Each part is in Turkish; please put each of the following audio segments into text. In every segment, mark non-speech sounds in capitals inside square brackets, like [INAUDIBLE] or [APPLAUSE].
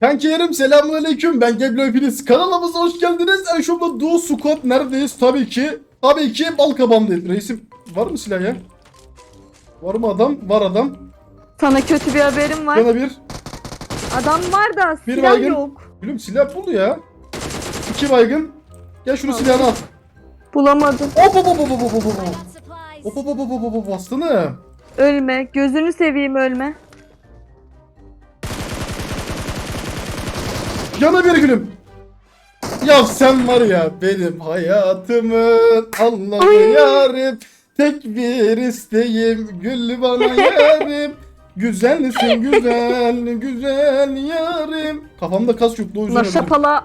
Kankilerim selamünaleyküm. Ben Geblo hepiniz. Kanalımıza hoş geldiniz. En sonunda Duo Squad neredeyiz? Tabii ki. Tabii ki Balkabandayız. Reisim var mı silah ya? Var mı adam? Var adam. Sana kötü bir haberim var. Bana bir. Adam var da Bir silah baygın. yok. Gülüm silah bul ya. İki baygın. Gel şunu silahını al. Bulamadım. Hop hop hop hop hop hop hop. Hop hop hop hop hop hop aslanım. Ölme. Gözünü seveyim ölme. Yana bir gülüm. Ya sen var ya benim hayatımın Allah'ı Ay. yarim. Tek bir isteğim gül bana [LAUGHS] yarim. Güzelsin güzel güzel yarim. Kafamda kas yoktu o yüzden. Ulan öldüm. şapala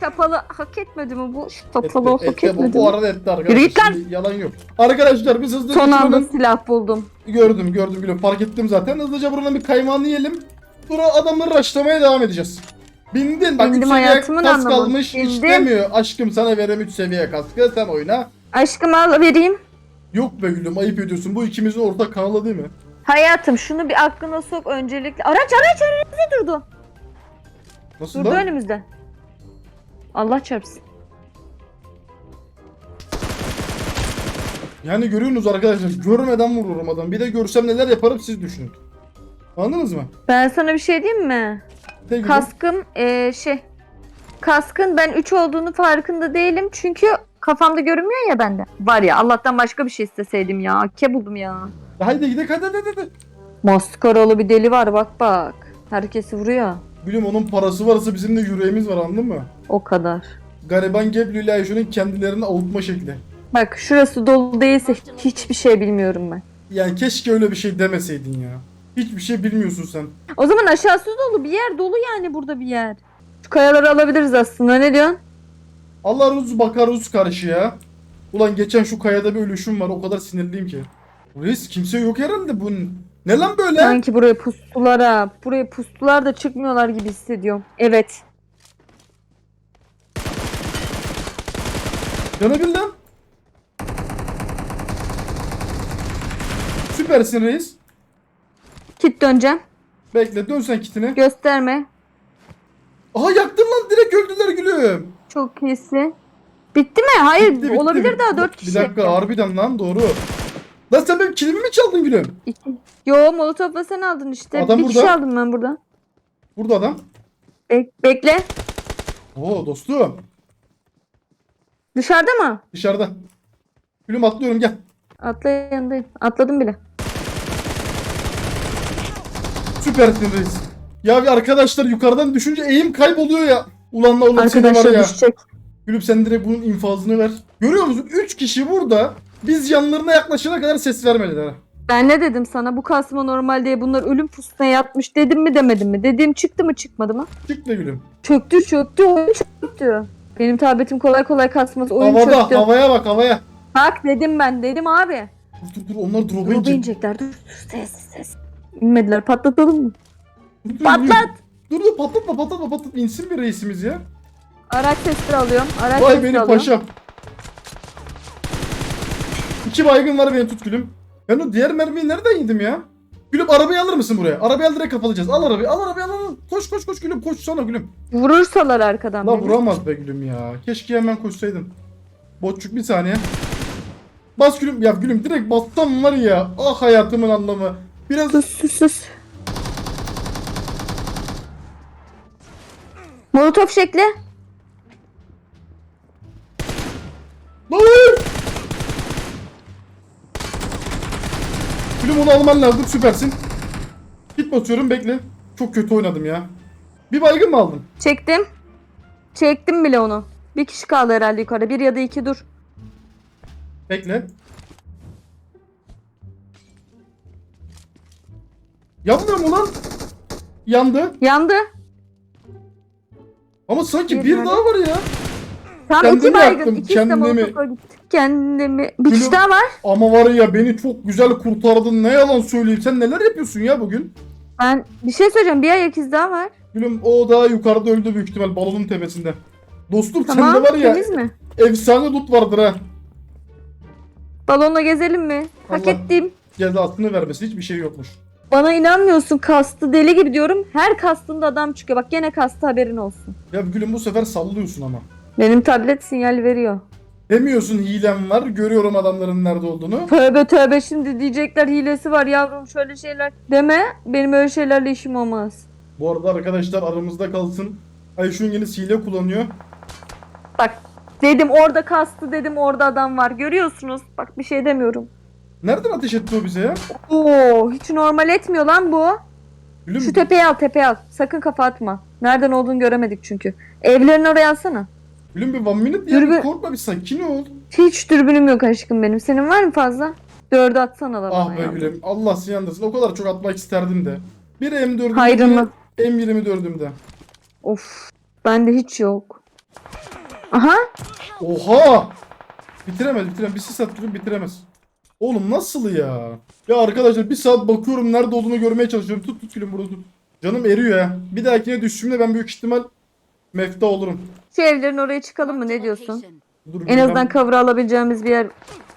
şapala hak etmedi mi bu? Şapala Etti, hak etti. Bu, etmedi bu mi? arada etti arkadaşlar. Lan. Şimdi Yalan yok. Arkadaşlar biz hızlıca Son anda buranın- silah buldum. gördüm gördüm gülüm fark ettim zaten. Hızlıca buranın bir kaymağını yiyelim. Sonra adamları raşlamaya devam edeceğiz. Bindin bak 3 Bindim, seviye hayatımın kas anlamı. kalmış Bindim. demiyor. Aşkım sana verem 3 seviye kaskı sen oyna. Aşkım al vereyim. Yok be gülüm ayıp ediyorsun. Bu ikimizin ortak kanalı değil mi? Hayatım şunu bir aklına sok öncelikle. Araç araç önümüzde durdu. Nasıl Durdu da? önümüzde. Allah çarpsın. Yani görüyorsunuz arkadaşlar. Görmeden vururum adam. Bir de görsem neler yaparım siz düşünün. Anladınız mı? Ben sana bir şey diyeyim mi? Gülüm. Kaskım eee şey. Kaskın ben 3 olduğunu farkında değilim çünkü kafamda görünmüyor ya bende. Var ya Allah'tan başka bir şey isteseydim ya. Ke buldum ya. Haydi gidelim hadi hadi hadi. Maskaralı bir deli var bak bak. Herkesi vuruyor. Gülüm onun parası varsa bizim de yüreğimiz var anladın mı? O kadar. Gariban Geblu ile Ayşe'nin kendilerini avutma şekli. Bak şurası dolu değilse hiçbir şey bilmiyorum ben. Yani keşke öyle bir şey demeseydin ya. Hiçbir şey bilmiyorsun sen. O zaman aşağısı dolu bir yer dolu yani burada bir yer. Şu kayaları alabiliriz aslında ne diyorsun? Allah Ruz bakar Ruz karşı ya. Ulan geçen şu kayada bir ölüşüm var o kadar sinirliyim ki. Reis kimse yok herhalde bu. Ne lan böyle? Sanki buraya pustular ha. Buraya pustular da çıkmıyorlar gibi hissediyorum. Evet. Canabil lan. Süpersin reis. Kit döneceğim. Bekle dön sen kitine. Gösterme. Aha yaktın lan direkt öldüler gülüm. Çok iyisi. Bitti mi? Hayır Bitti, bitti, olabilir bitti. daha 4 Bir kişi. dakika harbiden lan doğru. Lan sen benim kilimi mi çaldın gülüm? Yo molotofla sen aldın işte. Adam bir burada. kişi aldım ben burada. Burada adam. Bek- bekle. Oo dostum. Dışarıda mı? Dışarıda. Gülüm atlıyorum gel. Atla yanındayım. Atladım bile. Süpersin reis. Ya bir arkadaşlar yukarıdan düşünce eğim kayboluyor ya. Ulan la ulan seni var ya. düşecek. Gülüm sen direkt bunun infazını ver. Görüyor musun? 3 kişi burada. Biz yanlarına yaklaşana kadar ses vermediler. Ben ne dedim sana? Bu kasma normal diye bunlar ölüm pusuna yatmış dedim mi demedim mi? Dediğim çıktı mı çıkmadı mı? Çık be gülüm. Çöktü çöktü oyun çöktü. Benim tabletim kolay kolay kasmaz oyun Havada çöktü. havaya bak havaya. Bak dedim ben dedim abi. Dur dur dur onlar drop'a Drop'a inecek. inecekler dur dur ses ses. İnmediler patlatalım mı? Patlat. Dur dur patlatma patlatma patlatma insin bir reisimiz ya. Araç sesleri alıyorum. Araç Vay sesleri benim alıyorum. paşam. İki baygın var beni tut gülüm. Ben o diğer mermiyi nereden yedim ya? Gülüm arabayı alır mısın buraya? Arabayı al direkt kapalayacağız. Al arabayı al arabayı al al. Koş koş koş gülüm koş sana gülüm. Vurursalar arkadan La beni. vuramaz be gülüm ya. Keşke hemen koşsaydın. Botçuk bir saniye. Bas gülüm. Ya gülüm direkt bassam var ya. Ah hayatımın anlamı. Biraz Sus sus sus. Molotof şekli. Lan! Gülüm onu alman lazım süpersin. Git basıyorum bekle. Çok kötü oynadım ya. Bir baygın mı aldın? Çektim. Çektim bile onu. Bir kişi kaldı herhalde yukarıda. Bir ya da iki dur. Bekle. Yanmıyor mu lan? Yandı. Yandı. Ama sanki Bir daha var ya. Tam Kendimi iki baygın. yaktım, İkisi de kendimi. molotofa gitti. Kendimi. Bir kişi daha var. Ama var ya beni çok güzel kurtardın. Ne yalan söyleyeyim. Sen neler yapıyorsun ya bugün? Ben bir şey söyleyeceğim. Bir ayak izi daha var. Gülüm o daha yukarıda öldü büyük ihtimal balonun tepesinde. Dostum Tamam. sende var ya Temiz mi? efsane loot vardır ha. Balonla gezelim mi? Hak Allah. ettim. Cezasını vermesi hiçbir şey yokmuş. Bana inanmıyorsun kastı deli gibi diyorum. Her kastında adam çıkıyor. Bak gene kastı haberin olsun. Ya gülüm bu sefer sallıyorsun ama. Benim tablet sinyal veriyor. Demiyorsun hilem var. Görüyorum adamların nerede olduğunu. Tövbe tövbe şimdi diyecekler hilesi var yavrum şöyle şeyler. Deme benim öyle şeylerle işim olmaz. Bu arada arkadaşlar aramızda kalsın. Ayşun yeni hile kullanıyor. Bak dedim orada kastı dedim orada adam var. Görüyorsunuz. Bak bir şey demiyorum. Nereden ateş etti o bize ya? Oo hiç normal etmiyor lan bu. Gülüm Şu tepeye al tepeye al. Sakın kafa atma. Nereden olduğunu göremedik çünkü. Evlerin oraya alsana. Gülüm bir one minute ya. Dürbün- Bir korkma bir sakin ol. Hiç dürbünüm yok aşkım benim. Senin var mı fazla? Dördü atsana da Ah bana be ya. gülüm. Allah seni yandırsın. O kadar çok atmak isterdim de. Bir M4'üm Hayrını. M24'üm Of. Bende hiç yok. Aha. Oha! Bitiremez bitiremez. Bir sis at gülüm bitiremez. Oğlum nasıl ya? Ya arkadaşlar bir saat bakıyorum nerede olduğunu görmeye çalışıyorum. Tut tut gülüm burada tut. Canım eriyor ya. Bir dahakine düştüğümde ben büyük ihtimal mefta olurum. Şu evlerin oraya çıkalım mı ne diyorsun? Dur En azından ben- cover alabileceğimiz bir yer.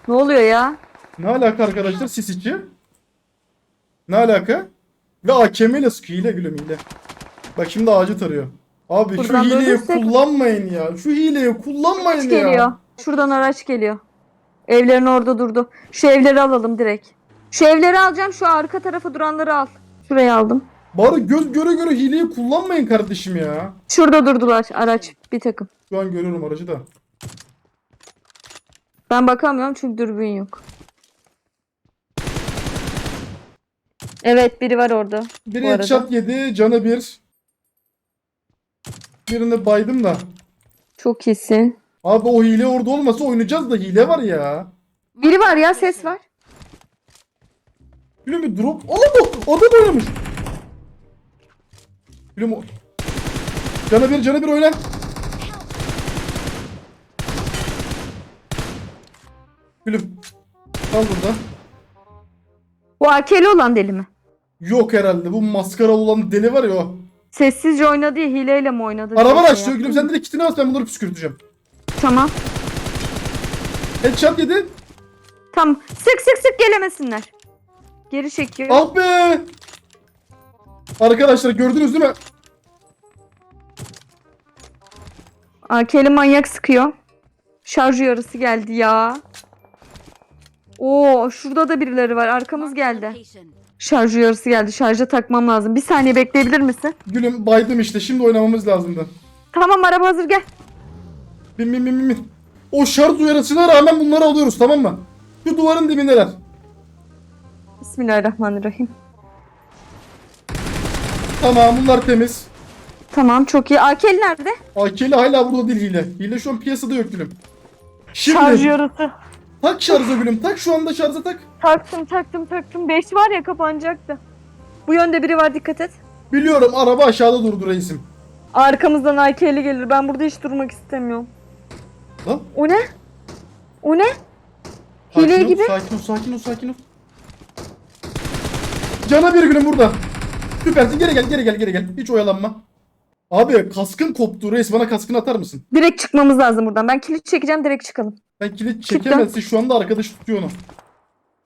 Ne oluyor ya? Ne alaka arkadaşlar sis içi? Ne alaka? Ve AKM ile sıkıyor hile gülüm hile. Bak şimdi ağacı tarıyor. Abi Buradan şu hileyi dönersek- kullanmayın ya. Şu hileyi kullanmayın Araç ya. geliyor. Şuradan araç geliyor. Evlerin orada durdu. Şu evleri alalım direkt. Şu evleri alacağım. Şu arka tarafa duranları al. Şuraya aldım. Bari göz göre göre hileyi kullanmayın kardeşim ya. Şurada durdular araç. Bir takım. Şu an görüyorum aracı da. Ben bakamıyorum çünkü dürbün yok. Evet biri var orada. Biri headshot yedi, canı bir. Birini baydım da. Çok iyisin. Abi o hile orada olmasa oynayacağız da hile var ya. Biri var ya ses var. Gülüm bir drop. Allah bu adam oynamış. Gülüm o. Canı bir canı bir oyna. Gülüm. Kal burada. Bu AK'li olan deli mi? Yok herhalde bu maskara olan deli var ya o. Sessizce oynadı ya hileyle mi oynadı? Araba açtı gülüm sen direkt kitini bas ben bunları püskürteceğim. Tamam. Headshot yedi. Tamam. Sık sık sık gelemesinler. Geri çekiyor. Ah be! Arkadaşlar gördünüz değil mi? AK'li manyak sıkıyor. Şarj yarısı geldi ya. Oo şurada da birileri var. Arkamız geldi. Şarj yarısı geldi. Şarja takmam lazım. Bir saniye bekleyebilir misin? Gülüm baydım işte şimdi oynamamız lazımdı. Tamam araba hazır gel. Bin bin bin bin bin. O şarj uyarısına rağmen bunları alıyoruz tamam mı? Şu duvarın dibindeler. Bismillahirrahmanirrahim. Tamam bunlar temiz. Tamam çok iyi. AK'li nerede? AK'li hala burada değil hile. Hile şu an piyasada yok gülüm. Şimdi Şarj yarısı. tak şarja gülüm tak şu anda şarja tak. Taktım taktım taktım. 5 var ya kapanacaktı. Bu yönde biri var dikkat et. Biliyorum araba aşağıda durdu reisim. Arkamızdan AK'li gelir. Ben burada hiç durmak istemiyorum. Lan O ne? O ne? sakin Hile ol, gibi. Sakin ol sakin ol sakin ol. Cana bir gülüm burada. Süpersin geri gel geri gel geri gel. Hiç oyalanma. Abi kaskın koptu reis bana kaskını atar mısın? Direkt çıkmamız lazım buradan. Ben kilit çekeceğim direkt çıkalım. Ben kilit Çıktım. çekemezsin şu anda arkadaş tutuyor onu.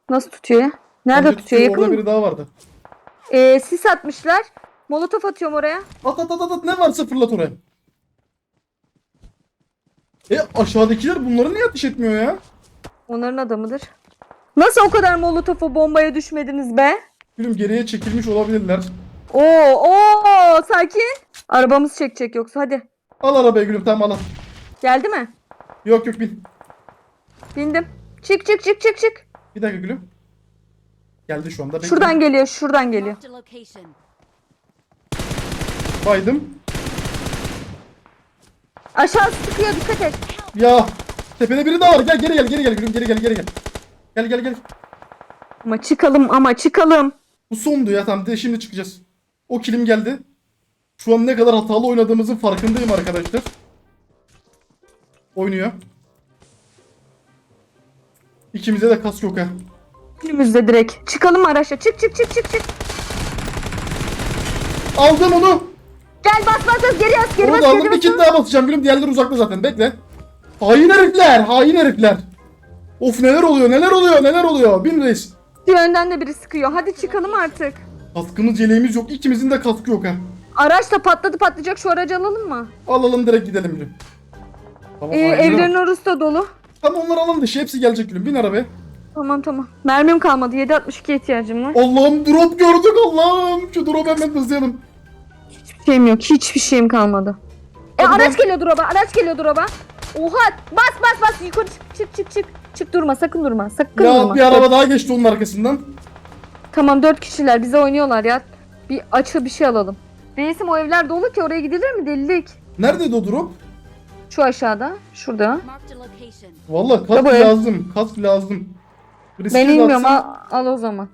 Nasıl tutuyor ya? Nerede Bence tutuyor? Yakın Orada mı? biri daha vardı. Ee, sis atmışlar. Molotof atıyorum oraya. At at at at, at ne varsa fırlat oraya. E aşağıdakiler bunları niye ateş etmiyor ya? Onların adamıdır. Nasıl o kadar molotofu bombaya düşmediniz be? Gülüm geriye çekilmiş olabilirler. Oo, oo, sakin. Arabamız çekecek yoksa hadi. Al arabayı gülüm tamam al al. Geldi mi? Yok yok bin. Bindim. Çık çık çık çık çık. Bir dakika gülüm. Geldi şu anda. Bekle. Şuradan geliyor, şuradan geliyor. Baydım. Aşağı sıkıyor dikkat et. Ya tepede biri daha var. Gel geri gel geri gel gülüm geri gel geri gel. Gel gel gel. Ama çıkalım ama çıkalım. Bu sondu ya tamam de şimdi çıkacağız. O kilim geldi. Şu an ne kadar hatalı oynadığımızın farkındayım arkadaşlar. Oynuyor. İkimize de kas yok ha. Önümüzde direkt. Çıkalım araçla. Çık çık çık çık çık. Aldım onu. Gel bas bas bas geri yaz geri Onu bas da geri. Bir bas. kit daha basacağım gülüm. Diğerleri uzakta zaten. Bekle. Hain herifler. Hain herifler. Of neler oluyor neler oluyor neler oluyor. Bin reis. Bir yönden de biri sıkıyor. Hadi çıkalım artık. Kaskımız yeleğimiz yok. İkimizin de kaskı yok ha. Araç da patladı patlayacak şu aracı alalım mı? Alalım direkt gidelim gülüm. Tamam, Ee, evlerin orası da dolu. Tamam onları alalım dışı hepsi gelecek gülüm. Bin arabaya. Tamam tamam. Mermim kalmadı. 7.62 ihtiyacım var. Allah'ım drop gördük Allah'ım. Şu drop hemen hızlayalım. Hiçbir şeyim yok. Hiçbir şeyim kalmadı. E Hadi araç ben- geliyor drop'a. Araç geliyor drop'a. Oha bas bas bas yukarı çık çık çık çık. Çık durma sakın durma. Sakın Ya durma. bir araba daha geçti onun arkasından. Tamam dört kişiler bize oynuyorlar ya. Bir açı bir şey alalım. Reisim o evler dolu ki oraya gidilir mi delilik? Neredeydi o drop? Şu aşağıda. Şurada. Marked a location. Vallahi kask Tabii. lazım. Kask lazım. Riske Ben de inmiyorum atsam- al, al o zaman.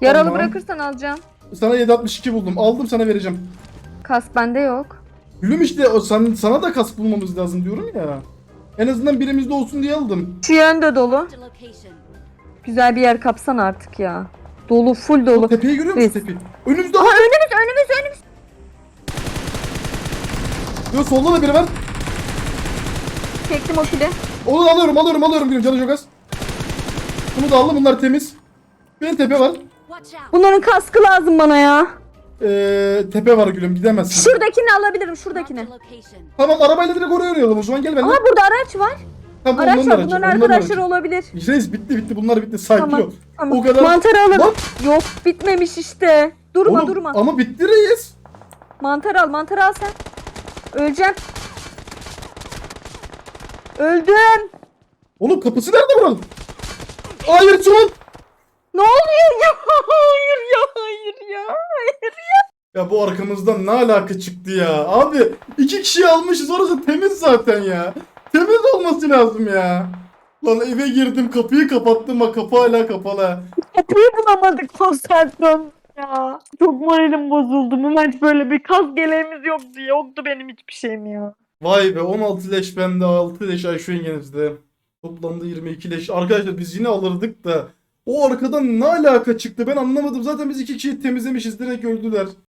Yaralı Tamam. bırakırsan alacağım. Sana 762 buldum. Aldım sana vereceğim. Kas bende yok. Gülüm işte o sen, sana da kask bulmamız lazım diyorum ya. En azından birimizde olsun diye aldım. Şu yönde dolu. Güzel bir yer kapsan artık ya. Dolu full dolu. Tepeyi görüyor musun Biz. tepeyi? Önümüzde Aha önümüz önümüz önümüz. Yok solda da biri var. Çektim o kili. Onu da alıyorum alıyorum alıyorum gülüm canı çok az. Bunu da aldım bunlar temiz. Bir tepe var. Bunların kaskı lazım bana ya. Ee, tepe var gülüm gidemezsin. Şuradakini alabilirim şuradakini. Tamam arabayla direkt oraya oynayalım o zaman gel benimle. Ama burada araç var. Tamam, Araç var. aracı, Bunların arkadaşları olabilir. Reis bitti bitti bunlar bitti sakin Tamam. ol. Tamam. O kadar- Mantarı alın. Lan! Yok bitmemiş işte. Durma Oğlum, durma. Ama bitti reis. Mantar al mantar al sen. Öleceğim. Öldüm. Oğlum kapısı nerede buranın? Hayır son. Ne oluyor [LAUGHS] ya? Hayır ya hayır ya. Ya bu arkamızdan ne alaka çıktı ya? Abi iki kişi almışız orası temiz zaten ya. Temiz olması lazım ya. Lan eve girdim kapıyı kapattım ha kapı hala kapalı. Kapıyı bulamadık konsantrasyon ya. Çok moralim bozuldu. Maç böyle bir kaz geleğimiz yoktu. Yoktu benim hiçbir şeyim ya. Vay be 16 leş bende 6 leş Ayşe yengenizde. Toplamda 22 leş. Arkadaşlar biz yine alırdık da o arkadan ne alaka çıktı ben anlamadım. Zaten biz iki kişiyi temizlemişiz direkt öldüler.